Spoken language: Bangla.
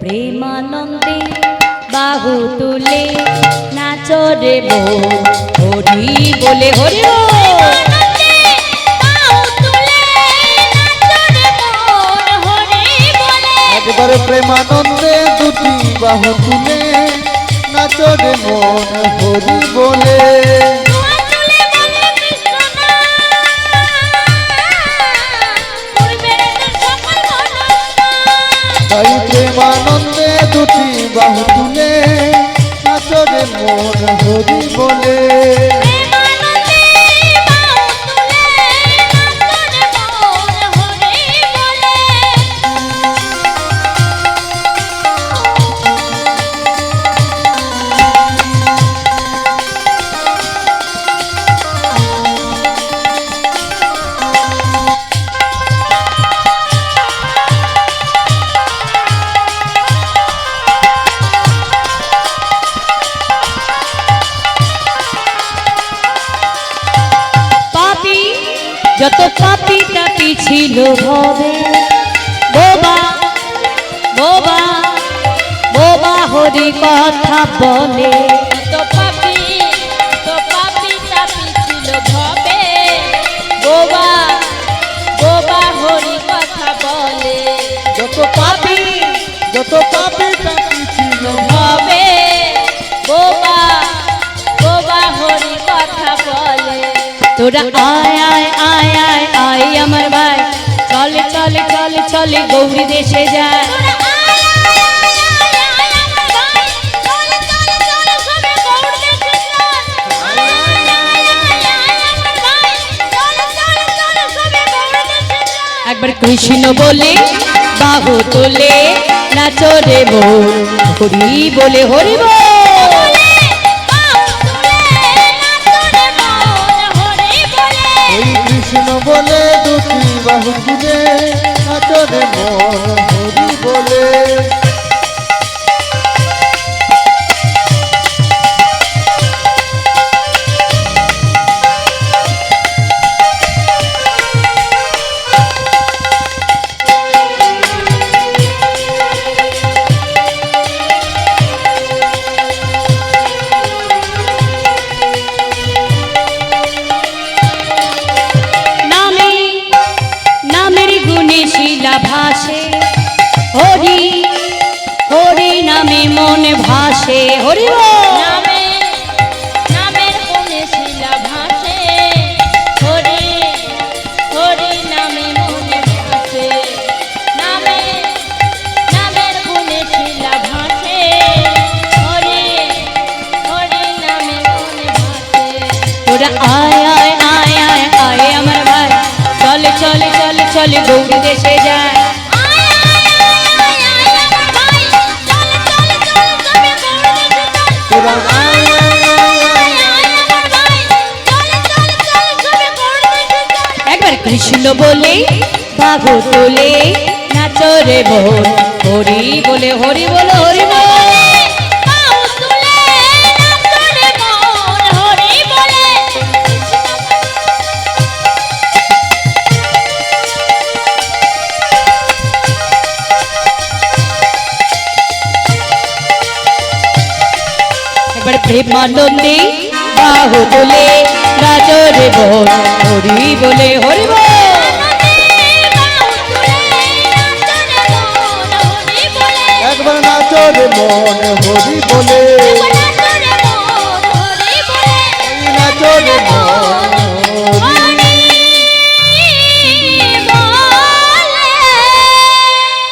প্রেমানন্দে বাহু তুলে নাচো রে হরি বলে হরি বল। একবার প্রেমানন্দে দুটি বাহু তুলে নাচো রে মন হরি বলে বাহু তুলে নাচো মন হরি বলে। যত পাপি টাপি ছিল ভবে বোবা বোবা বোবা হরি কথা বলে। তোরা আয় আয় আয় আয় আয় আমার ভাই। চলে চলে চলে চলে গৌরী দেশে যায়। একবার কৃষ্ণ বলে বাহু তোলে নাচো রে বউ হরি বলে। হরি বল কৃষ্ণ বলে দুটি বাহু তুলে আচরে মন হরি বলে চলে চলে চলে চলে গৌরী দেশে যায়। একবার কৃষ্ণ বলে বাঘু তোলে নাচরে বোন হরি বলে হরি বলে হরি বল। একবার প্রেমানন্দে বাহু বলে রাজরে বোন হরি বলে, হরি বল। একবার নাচরে মন, হরি বলে।